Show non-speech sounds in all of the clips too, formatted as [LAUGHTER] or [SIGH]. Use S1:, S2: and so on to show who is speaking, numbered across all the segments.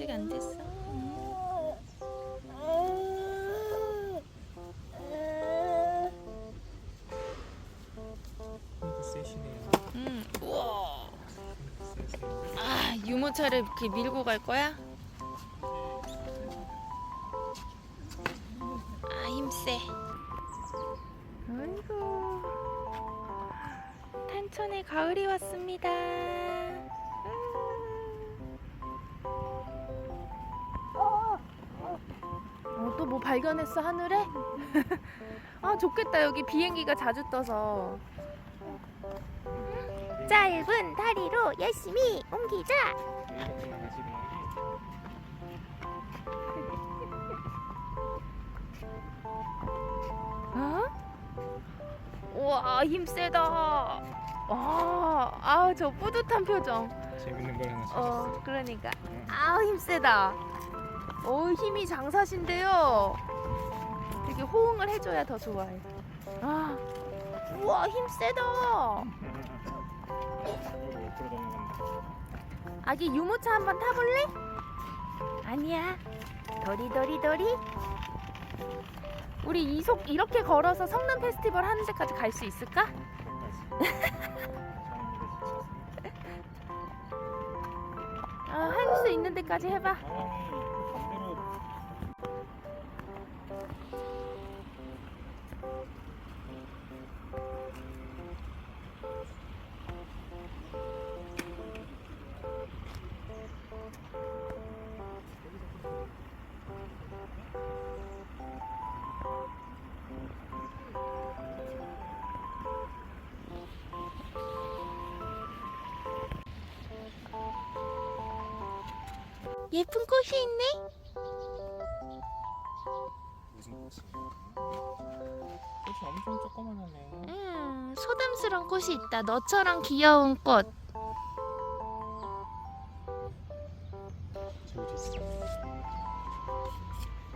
S1: 아직 안 됐어. 음. 음. 우와. 아 유모차를 이렇게 밀고 갈 거야? 아 힘세. 아이고 탄천에 가을이 왔습니다. 어, 또 뭐 발견했어 하늘에? [LAUGHS] 아 좋겠다 여기 비행기가 자주 떠서. 짧은 다리로 열심히 옮기자. 어? 우와 힘 세다. 와, 아, 저 뿌듯한 표정.
S2: 게 재밌는 걸 하나
S1: 어,
S2: 찾았어요.
S1: 그러니까.
S2: 응.
S1: 아, 힘 세다. 오, 힘이 장사신데요. 이렇게 호응을 해줘야 더 좋아해. 아, 우와.
S2: 어, 옆으로 넘어간다.
S1: 아기 유모차 한번 타볼래? 아니야. 도리도리도리. 우리 이속 이렇게 걸어서 성남 페스티벌 하는 데까지 갈 수 있을까? [LAUGHS] 아, 할 수 있는 데까지 해봐. 예쁜 꽃이 있네.
S2: 무슨 꽃이에요? 꽃이 엄청 조그만하네.
S1: 음, 소담스러운 꽃이 있다. 너처럼 귀여운 꽃.
S2: 저기도 있어.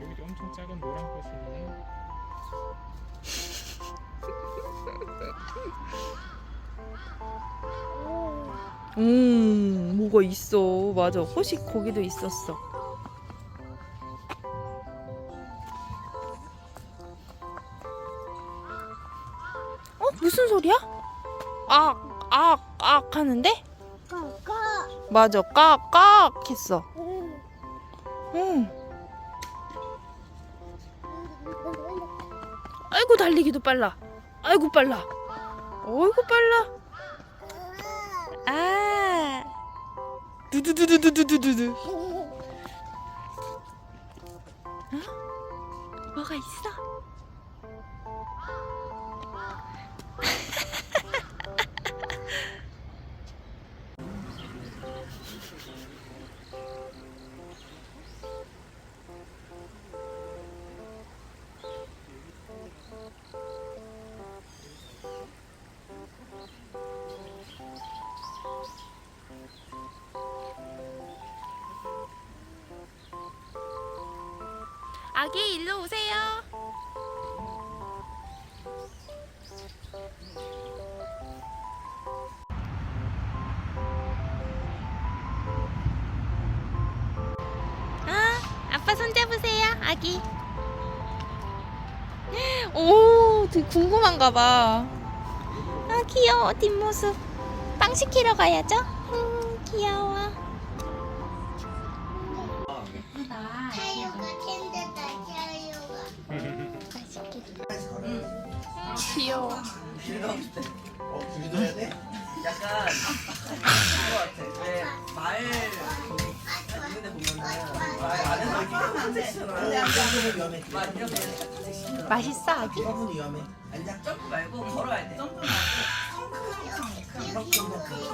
S2: 여기도 엄청 작은 노란 꽃이 있네. [LAUGHS]
S1: 음, 뭐가 있어. 맞아. 꽃이 거기도 있었어. 어? 무슨 소리야? 악, 악, 악 하는데? 맞아. 깍, 깍 했어. 응. 아이고, 달리기도 빨라. 아이고, 빨라. 어이구, 빨라. 아. 두두두두두두두두. 어? 뭐가 있어? 아기 일로 오세요. 아, 아빠 손 잡으세요, 아기. [GASPS] 오, 되게 궁금한가 봐. 아, 귀여워, 뒷모습. 빵 시키러 가야죠? 음, 귀여워. 귀여워.
S3: 어, 그리도 해야 돼? 약간 그거 같아. 왜말 있는데 보면은 말 안에서 이렇게 위험해. 이렇게
S1: 맛있어, 아기?
S3: 이건 위험해. 앉아. 점프 말고 걸어야 돼. 점프 말고.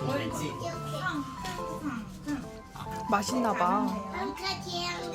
S3: 멀지.
S1: 맛있나 봐.
S4: 앙카 태양